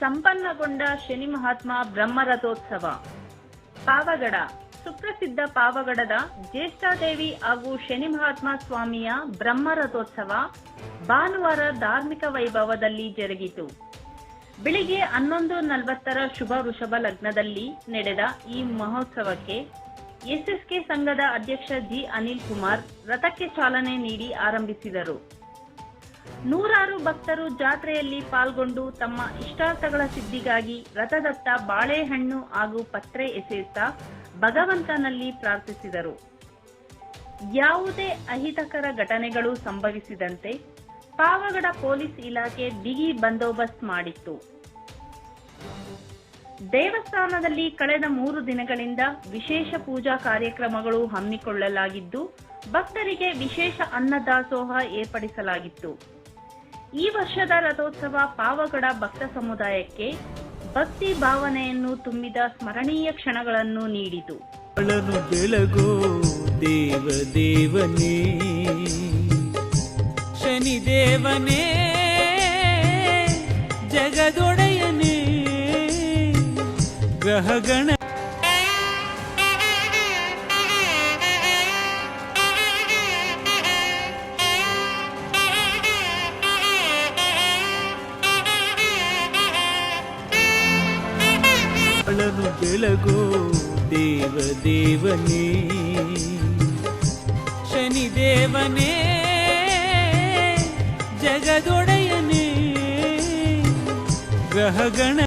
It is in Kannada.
ಸಂಪನ್ನಗೊಂಡ ಶನಿ ಮಹಾತ್ಮ ಬ್ರಹ್ಮರಥೋತ್ಸವ. ಪಾವಗಡ. ಸುಪ್ರಸಿದ್ಧ ಪಾವಗಡದ ಜ್ಯೇಷ್ಠಾದೇವಿ ಹಾಗೂ ಶನಿ ಮಹಾತ್ಮ ಸ್ವಾಮಿಯ ಬ್ರಹ್ಮರಥೋತ್ಸವ ಭಾನುವಾರ ಧಾರ್ಮಿಕ ವೈಭವದಲ್ಲಿ ಜರುಗಿತು. ಬೆಳಿಗ್ಗೆ ಹನ್ನೊಂದು ನಲವತ್ತರ ಶುಭ ವೃಷಭ ಲಗ್ನದಲ್ಲಿ ನಡೆದ ಈ ಮಹೋತ್ಸವಕ್ಕೆ ಎಸ್ಎಸ್ಕೆ ಸಂಘದ ಅಧ್ಯಕ್ಷ ಜಿ ಅನಿಲ್ ಕುಮಾರ್ ರಥಕ್ಕೆ ಚಾಲನೆ ನೀಡಿ ಆರಂಭಿಸಿದರು. ನೂರಾರು ಭಕ್ತರು ಜಾತ್ರೆಯಲ್ಲಿ ಪಾಲ್ಗೊಂಡು ತಮ್ಮ ಇಷ್ಟಾರ್ಥಗಳ ಸಿದ್ಧಿಗಾಗಿ ರಥದತ್ತ ಬಾಳೆಹಣ್ಣು ಹಾಗೂ ಪತ್ರೆ ಎಸೆಯುತ್ತಾ ಭಗವಂತನಲ್ಲಿ ಪ್ರಾರ್ಥಿಸಿದರು. ಯಾವುದೇ ಅಹಿತಕರ ಘಟನೆಗಳು ಸಂಭವಿಸಿದಂತೆ ಪಾವಗಡ ಪೊಲೀಸ್ ಇಲಾಖೆ ಬಿಗಿ ಬಂದೋಬಸ್ತ್ ಮಾಡಿತ್ತು. ದೇವಸ್ಥಾನದಲ್ಲಿ ಕಳೆದ ಮೂರು ದಿನಗಳಿಂದ ವಿಶೇಷ ಪೂಜಾ ಕಾರ್ಯಕ್ರಮಗಳು ಹಮ್ಮಿಕೊಳ್ಳಲಾಗಿದ್ದು, ಭಕ್ತರಿಗೆ ವಿಶೇಷ ಅನ್ನದಾಸೋಹ ಏರ್ಪಡಿಸಲಾಗಿತ್ತು. ಈ ವರ್ಷದ ರಥೋತ್ಸವ ಪಾವಗಡ ಭಕ್ತ ಸಮುದಾಯಕ್ಕೆ ಭಕ್ತಿ ಭಾವನೆಯನ್ನು ತುಂಬಿದ ಸ್ಮರಣೀಯ ಕ್ಷಣಗಳನ್ನು ನೀಡಿತು. ಬೆಳಗೋ ದೇವ ದೇವನೇ ಶನಿದೇವನೇ ಜಗದೊಡೆಯನೇ, ಗ್ರಹಗಣ ಅವಳನು ಬೆಳಗೋ ದೇವ ದೇವನೇ ಶನಿದೇವನೇ ಜಗದೊಡೆಯನೇ ಗ್ರಹಗಣ